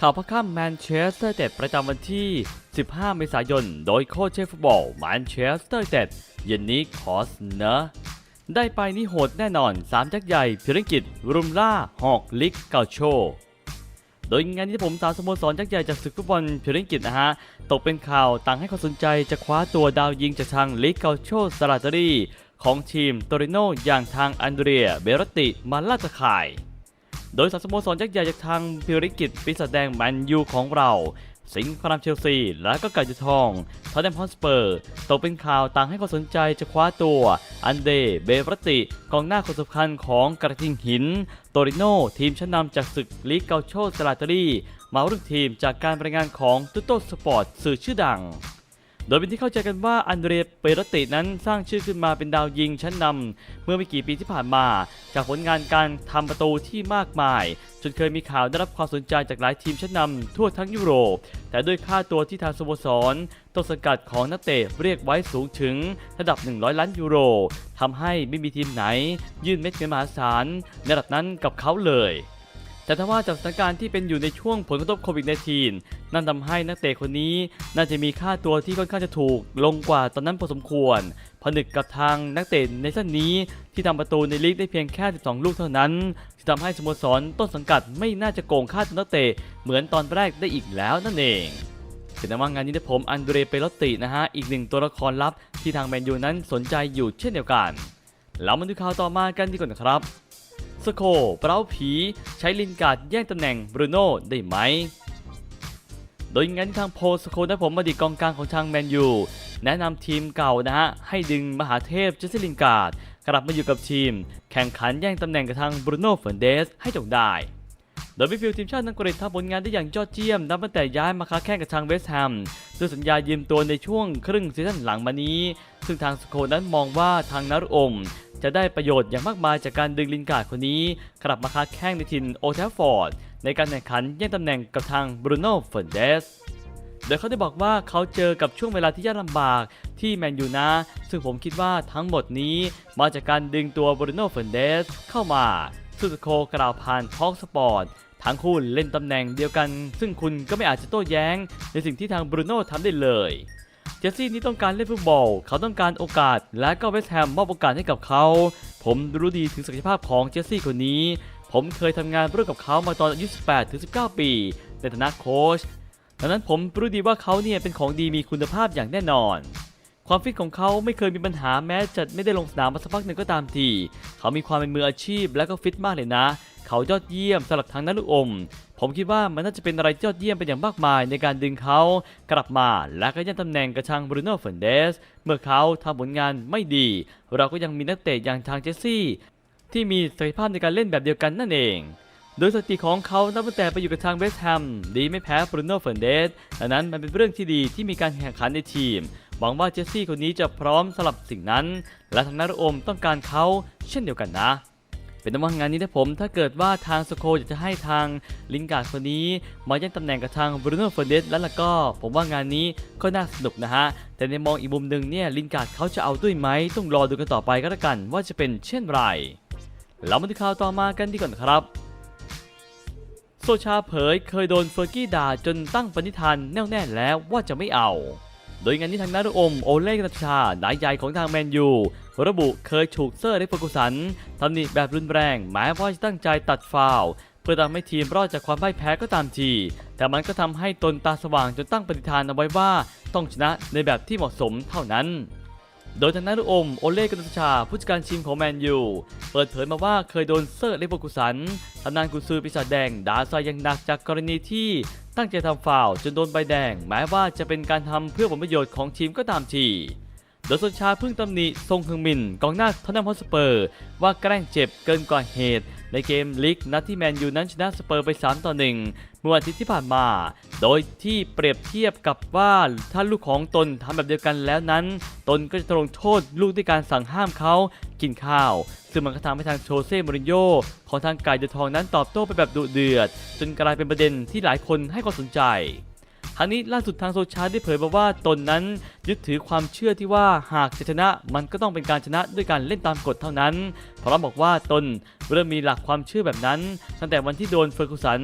ข่าวพักค่ำแมนเชสเตอร์เต็ดประจำวันที่ 15 เมษายน โดยโค้ชเชฟฟุตบอลแมนเชสเตอร์เต็ดเย็นนี้คอสเนอได้ไปนี่โหดแน่นอน 3 จักใหญ่พิรกิจ รุมล่า หอกลิกเกาโช โดยงานที่ผมตามสโมสรยักใหญ่จากศึกฟุตบอลพิรกิจนะฮะ ตกเป็นข่าวต่างให้ความสนใจจะคว้าตัวดาวยิงจากทางลิกเกาโชสลาตรีของทีมโตริโนอย่างทางอันเดรีย เบรตติมาล่าตะข่าย โดยสสโมสรยักษ์ใหญ่จากทางพิริกิจปีศาจแดงแมนยูของเรา สิงห์พรามเชลซี และก็ไก่จุทองทอตแนมฮอสเปอร์ตกเป็นข่าวต่างให้ความสนใจจะคว้าตัว อันเดเบรติกองหน้าคนสำคัญของกระทิงหิน โตริโนทีมชั้นนำจากศึกลีกเกาโชสลาตรีมาร่วมทีมจากการรายงานของตุโตสปอร์ตสื่อชื่อดัง โดยเป็นที่เข้าใจกันว่าอันเดรเปรตินั้นสร้างชื่อขึ้นมาเป็นดาวยิงชั้นนำเมื่อไม่กี่ปีที่ผ่านมา จากผลงานการทำประตูที่มากมาย จนเคยมีข่าวได้รับความสนใจจากหลายทีมชั้นนำทั่วทั้งยุโรป แต่ด้วยค่าตัวที่ทางสโมสรต้นสังกัดของนักเตะเรียกไว้สูงถึงระดับ 100 ล้านยูโรทำให้ไม่มีทีมไหน ยื่นเม็ดเงินมหาศาลในระดับนั้นกับเขาเลย แต่ถ้าว่าจากสถานการณ์ที่เป็นอยู่ในช่วงผลกระทบโควิด -19 นั่นทำให้นักเตะคนนี้น่าจะมีค่าตัวที่ค่อนข้างจะถูก ลงกว่าตอนนั้นพอสมควร ผนึกกับทางนักเตะในเส้นนี้ที่ทำประตูในลีกได้เพียงแค่ 12 ลูกเท่านั้นที่ทำให้สโมสรต้นสังกัดไม่น่าจะโกงค่าตัวนักเตะเหมือนตอนแรกได้อีกแล้วนั่นเองถึงแม้ว่างานนี้ได้ผมอันเดรเปโลตินะฮะอีกหนึ่งตัวละครลับที่ทางแมนยูนั้นสนใจอยู่เช่นเดียวกันเรามาดูข่าวต่อมากันดีกว่านะครับ สโคเปราผี ใช้ลินการ์ดแย่งตำแหน่งบรูโน่ได้ไหม โดยงั้นทางโพสโคได้ผมอดีตกองกลางของทางแมนยู แนะนำทีมเก่านะฮะ ให้ดึงมหาเทพเจสซิลินการ์ดกลับมาอยู่กับทีม แข่งขันแย่งตำแหน่งกับทางบรูโน่เฟร์นเดสให้จงได้ โดยมิฟิลด์ทีมชาติอังกฤษทำผลงานได้อย่างยอดเยี่ยมนับตั้งแต่ย้ายมาค้าแข่งกับทางเวสต์แฮมด้วยสัญญายืมตัวในช่วงครึ่งซีซั่นหลังมานี้ ซึ่งทางสโคนั้นมองว่าทางนารุอมจะได้ประโยชน์อย่างมากมายจากการดึงลินการ์ดคนนี้ กลับมาค้าแข่งในทินโอเทลฟอร์ดในการแข่งขันแย่งตำแหน่งกับทางบรูโน่เฟร์นเดสโดยเขาได้บอกว่าเขาเจอกับช่วงเวลาที่ยากลำบากที่แมนยูนะ ซึ่งผมคิดว่าทั้งหมดนี้มาจากการดึงตัวบรูโน่เฟร์นเดสเข้ามาซูสโคกล่าวผ่านทอล์กสปอร์ต ทั้งคู่เล่นตำแหน่งเดียวกัน ซึ่งคุณก็ไม่อาจจะโต้แย้ง ในสิ่งที่ทางบรูโน่ทำได้เลย เจสซี่นี่ต้องการเล่นฟุตบอล เขาต้องการโอกาส และก็เวสต์แฮมมอบโอกาสให้กับเขา ผมรู้ดีถึงศักยภาพของเจสซี่คนนี้ ผมเคยทำงานร่วมกับเขามาตอนอายุ18ถึง19 ปี ในฐานะโค้ชดังนั้นผมรู้ดีว่าเขาเนี่ยเป็นของดีมีคุณภาพอย่างแน่นอน ความฟิตของเขาไม่เคยมีปัญหาแม้จะไม่ได้ลงสนามมาสักพักหนึ่งก็ตามที เขามีความเป็นมืออาชีพและก็ฟิตมากเลยนะ เขายอดเยี่ยมสำหรับทางนั้นลูกอม ผมคิดว่ามันน่าจะเป็นอะไรยอดเยี่ยมเป็นอย่างมากมายในการดึงเขากลับมาและก็ยังตำแหน่งกับทางบรูโน่เฟนเดส เมื่อเขาทำผลงานไม่ดี เราก็ยังมีนักเตะอย่างทางเจสซี่ ที่มีศักยภาพในการเล่นแบบเดียวกันนั่นเองโดยสถิติของเขานับตั้งแต่ไปอยู่กับทางเวสต์แฮมดีไม่แพ้บรูโน่เฟร์นเดสดังนั้นมันเป็นเรื่องที่ดีที่มีการแข่งขันในทีม หวังว่าเจสซี่คนนี้จะพร้อมสลับสิ่งนั้น และทางนักโอมต้องการเขาเช่นเดียวกันนะ เป็นต้นว่างานนี้นะผม ถ้าเกิดว่าทางสโคอยากจะให้ทางลิงการ์ดคนนี้มาแย่งตำแหน่งกับทางบรูโน่เฟร์เดสแล้วล่ะก็ ผมว่างานนี้ก็น่าสนุกนะฮะ แต่ในมองอีกมุมหนึ่งเนี่ยลิงการ์ดเขาจะเอาด้วยไหมต้องรอดูกันต่อไปก็แล้วกันว่าจะเป็นเช่นไรเรามาดูข่าวต่อมากันดีก่อนครับโซชาเผยเคยโดนเฟอร์กี้ด่าจนตั้งปณิธานแน่วแน่แล้วว่าจะไม่เอา โดยงานนี้ทางนารุอมโอเล่กัตชานายใหญ่ของทางแมนยู ระบุเคยถูกเซอร์ได้เฟอร์กุสันทำหนิแบบรุนแรงแม้ว่าจะตั้งใจตัดฟาวเพื่อทำให้ทีมรอดจากความพ่ายแพ้ก็ตามที แต่มันก็ทำให้ตนตาสว่างจนตั้งปฏิธานเอาไว้ว่า ต้องชนะในแบบที่เหมาะสมเท่านั้น โดยทางนารุอมโอเล่กัตชา ผู้จัดการทีมของแมนยู เปิดเผยมาว่าเคยโดนเซอร์เลโบกุสันตำนานกุซือปีศาจแดงด่าซอยอย่างหนักจากกรณีที่ตั้งใจทำฟาวจนโดนใบแดงแม้ว่าจะเป็นการทำเพื่อผลประโยชน์ของทีมก็ตามที โดยโซชาเพิ่งตำหนิทรงฮึงมินกองหน้าทอนนัมฮอสเปอร์ ว่าแกล้งเจ็บเกินกว่าเหตุ ในเกมลีกนัดที่แมนยูนั้นชนะสเปอร์ไป 3 ต่อ 1 เมื่อวันอาทิตย์ที่ผ่านมา โดยที่เปรียบเทียบกับว่าถ้าลูกของตนทำแบบเดียวกันแล้วนั้น ตนก็จะลงโทษลูกด้วยการสั่งห้ามเขากินข้าว ซึ่งมันก็ทำให้ทางโชเซ่มรินโญ่ของทางกายเดอะทองนั้นตอบโต้ไปแบบดุเดือด จนกลายเป็นประเด็นที่หลายคนให้ความสนใจ ทั้งนี้ล่าสุดทางโซชาได้เผยมาว่าตนนั้น ยึดถือความเชื่อที่ว่าหากจะชนะมันก็ต้องเป็นการชนะด้วยการเล่นตามกฎเท่านั้นพร้อมบอกว่าตนเริ่มมีหลักความเชื่อแบบนั้น ตั้งแต่วันที่โดนเฟอร์กูสัน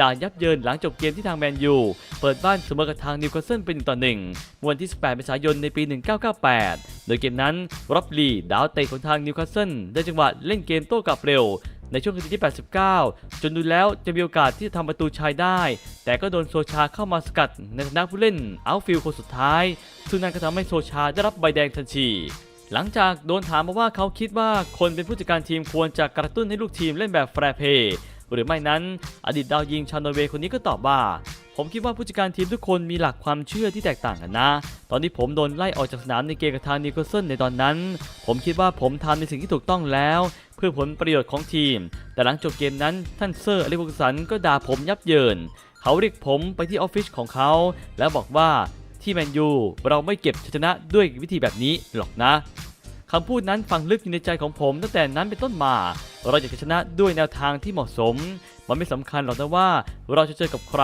ด่ายับเยินหลังจบเกมที่ทางแมนยูเปิดบ้านเสมอกับทางนิวคาสเซิลเป็นต่อ1วันที่ 18 เมษายนในปี 1998 โดยเกมนั้นร็อบลีดาวเตะของทางนิวคาสเซิลได้จังหวะเล่นเกมโต้กลับเร็ว ในช่วงนาทีที่ 89 จนดูแล้วจะมีโอกาสที่จะทำประตูชัยได้ แต่ก็โดนโซชาเข้ามาสกัดในฐานะผู้เล่นเอาฟิลคนสุดท้าย ซึ่งนั่นก็ทำให้โซชาได้รับใบแดงทันทีหลังจากโดนถามมาว่าเขาคิดว่าคนเป็นผู้จัดการทีมควรจะกระตุ้นให้ลูกทีมเล่นแบบแฟร์เพย์หรือไม่นั้น อดีตดาวยิงชาวนอร์เวย์คนนี้ก็ตอบว่า ผมคิดว่าผู้จัดการทีมทุกคนมีหลักความเชื่อที่แตกต่างกันนะ ตอนที่ผมโดนไล่ออกจากสนามในเกมกับทางนิโคลเซนในตอนนั้น ผมคิดว่าผมทำในสิ่งที่ถูกต้องแล้ว เพื่อผลประโยชน์ของทีม แต่หลังจบเกมนั้นท่านเซอร์อลิฟุกสันก็ด่าผมยับเยิน เขาเรียกผมไปที่ออฟฟิศของเขา แล้วบอกว่าที่แมนยูเราไม่เก็บชัยชนะด้วยวิธีแบบนี้หรอกนะ คำพูดนั้นฝังลึกอยู่ในใจของผมตั้งแต่นั้นเป็นต้นมา เราอยากจะชนะด้วยแนวทางที่เหมาะสม มันไม่สำคัญหรอกนะว่าเราจะเจอกับใคร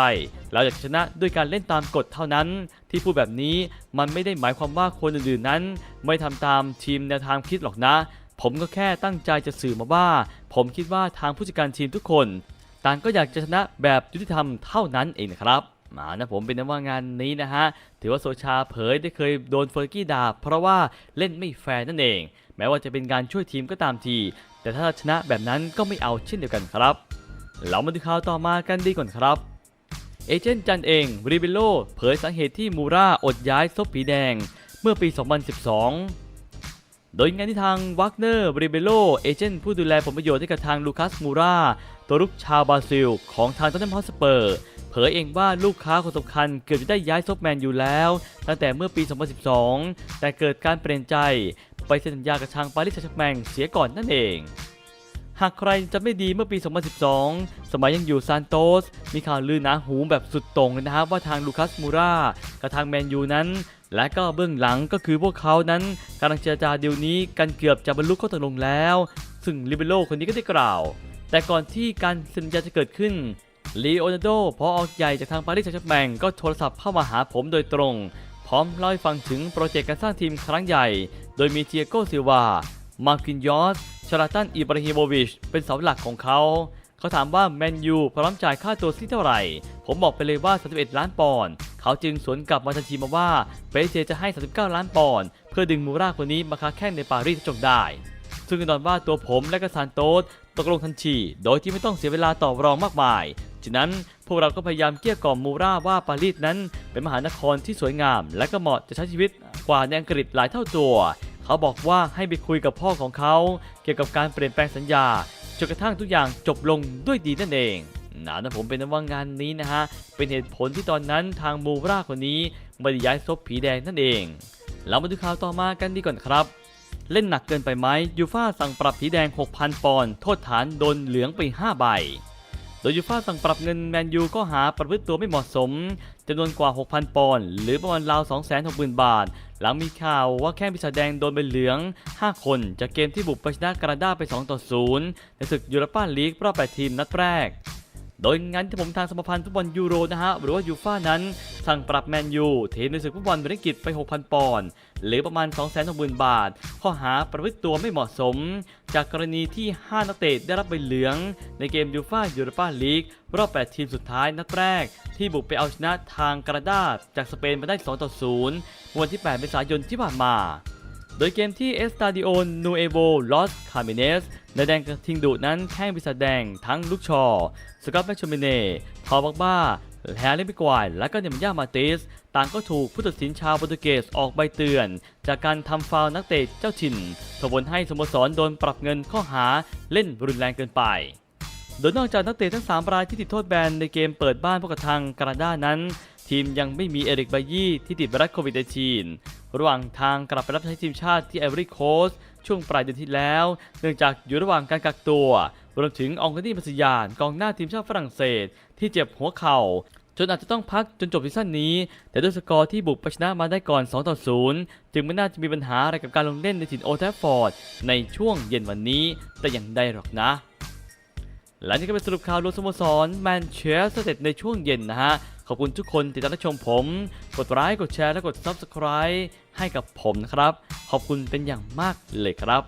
เราอยากชนะด้วยการเล่นตามกฎเท่านั้น ที่พูดแบบนี้มันไม่ได้หมายความว่าคนอื่นๆนั้น ไม่ทำตามทีมแนวทางคิดหรอกนะ ผมก็แค่ตั้งใจจะสื่อมาว่า ผมคิดว่าทางผู้จัดการทีมทุกคน ต่างก็อยากจะชนะแบบยุติธรรมเท่านั้นเองนะครับ มานะผมเป็นว่างานนี้นะฮะ ถือว่าโซชาเผยได้เคยโดนเฟอร์กี้ด่าเพราะว่าเล่นไม่แฟร์นั่นเอง แม้ว่าจะเป็นการช่วยทีมก็ตามที แต่ถ้าชนะแบบนั้นก็ไม่เอาเช่นเดียวกันครับ เรามาดูข่าวต่อมากันดีก่อนครับเอเจนต์จันเองริเบโลเผยสาเหตุที่มูราอดย้ายซบผีแดง เมื่อปี 2012 โดยงานที่ทางวักเนอร์บริเบโลเอเจนต์ผู้ดูแลผลประโยชน์ให้กับทางลูคัสมูราตัวรุกชาวบราซิล ของทางตอนนัมฮอสเปอร์เผยเองว่าลูกค้าคนสำคัญเกือบจะได้ย้ายซบแมนอยู่แล้ว ตั้งแต่เมื่อปี 2012 แต่เกิดการเปลี่ยนใจ ไปเซ็นสัญญากับทางปารีสแซงต์แชแมงเสียก่อนนั่นเอง หากใครจะไม่ดีเมื่อปี 2012 สมัยยังอยู่ซานโตส มีข่าวลือหนาหูแบบสุดต่งเลยนะครับว่าทางลูคัสมูรากับทางแมนยูนั้น และก็เบื้องหลังก็คือพวกเขานั้นกำลังเจรจาเดีลนี้กันเกือบจะบรรลุข้อตกลงแล้ว ซึ่งลิเบโรคนนี้ก็ได้กล่าว แต่ก่อนที่การเซ็นสัญญาจะเกิดขึ้นลีโอนาร์โดพอออกใหญ่จากทางปารีสแซงต์แชร์แมงก็โทรศัพท์เข้ามาหาผมโดยตรง พร้อมเล่าให้ฟังถึงโปรเจกต์การสร้างทีมครั้งใหญ่ โดยมีเทียโกซิลวา มาร์กินยอสชาลาตันอิบราฮิโมวิช เป็นเสาหลักของเขา เขาถามว่าแมนยูพร้อมจ่ายค่าตัวที่เท่าไหร่ ผมบอกไปเลยว่า 31 ล้านปอนด์เขาจึงสวนกลับมาทันทีมาว่าเปเจจะให้ 39 ล้านปอนด์เพื่อดึงมูราคนนี้มาค้าแข่งในปารีสจงได้ ซึ่งแน่นอนว่าตัวผมและก็ซานโตสตกลงทันทีโดยที่ไม่ต้องเสียเวลาต่อรองมากมายฉะนั้นพวกเราก็พยายามเกลี้ยกล่อมมูราว่าปารีสนั้น เป็นมหานครที่สวยงาม และก็เหมาะจะใช้ชีวิตกว่าในอังกฤษหลายเท่าตัว เขาบอกว่าให้ไปคุยกับพ่อของเขา เกี่ยวกับการเปลี่ยนแปลงสัญญา นกระทั่งทุกอย่างจบลงด้วยดีนั่นเองนะนะผมเป็นนว่างานนี้นะฮะ เป็นเหตุผลที่ตอนนั้นทางมูราคนนี้ไม่ได้ย้ายซบผีแดงนั่นเอง เรามาดูข่าวต่อมากันดีก่อนครับ เล่นหนักเกินไปไหมยูฟ่าสั่งปรับผีแดง 6,000 ปอนด์โทษฐานโดนเหลืองไป 5 ใบ โดยยูฟ่าสั่งปรับเงินแมนยูก็หาประพฤติตัวไม่เหมาะสมจำนวนกว่า 6,000 ปอนด์หรือประมาณราว260,000 บาท หลังมีข่าวว่าแข้งปีศาแดงโดนใบเหลือง 5 คนจากเกมที่บุกไปชนะกราดาไป 2 ต่อ 0 ในศึกยูโรปาลีกรอบ 8 ทีมนัดแรก โดยงานที่ผมทางสมาพันธ์ฟุตบอลยูโรนะฮะหรือว่ายูฟ่านั้น สั่งปรับแมนยูทีมในศึกฟุตบอลบริกิตไป 6,000 ปอนด์หรือประมาณ 260,000 บาท ข้อหาประพฤติตัวไม่เหมาะสม จากกรณีที่ 5 นักเตะได้รับใบเหลือง ในเกมยูฟ่ายูโรปาลีก รอบ 8 ทีมสุดท้ายนัดแรก ที่บุกไปเอาชนะทางกราดาจากสเปนมาได้ 2 ต่อ 0 วันที่ 8 เมษายนที่ผ่านมาโดยเกมที่เอสตาดิโอนูเอโวลอสคาเมเนสในแดงกระทิงดุนั้นแข้งปีศาจแดงทั้งลูกชอ สกอตแมชชเมเน่พอบักบ้า แฮร์รี่บิกวายและก็เนมย่ามาติสต่างก็ถูกผู้ตัดสินชาวโปรตุเกสออกใบเตือน จากการทำฟาวนักเตะเจ้าถิ่นส่งผลให้สโมสรโดนปรับเงินข้อหาเล่นรุนแรงเกินไปโดยนอกจากนักเตะทั้ง 3 รายที่ติดโทษแบนในเกมเปิดบ้านพบกับทางกราดานั้น ทีมยังไม่มีเอริกบายี่ที่ติดไวรัสโควิด -19 ระหว่างทางกลับไปรับใช้ทีมชาติที่ไอวอรี่โคสช่วงปลายเดือนที่แล้ว เนื่องจากอยู่ระหว่างการกักตัว รวมถึงองค์การีมัสยานกองหน้าทีมชาติฝรั่งเศส ที่เจ็บหัวเข่า จนอาจจะต้องพักจนจบซีซั่นนี้ แต่ด้วยสกอร์ที่บุกไปชนะมาได้ก่อน 2 ต่อ 0 จึงไม่น่าจะมีปัญหาอะไรกับการลงเล่นในถิ่นโอแทฟฟอร์ดในช่วงเย็นวันนี้แต่อย่างใดหรอกนะและนี่ก็เป็นสรุปข่าวรวมสโมสรแมนเชสเตอร์ยูไนเต็ดในช่วงเย็นนะฮะ ขอบคุณทุกคนที่ติดตามรับชมผม กดไลค์กดแชร์และกด Subscribe ให้กับผมนะครับ ขอบคุณเป็นอย่างมากเลยครับ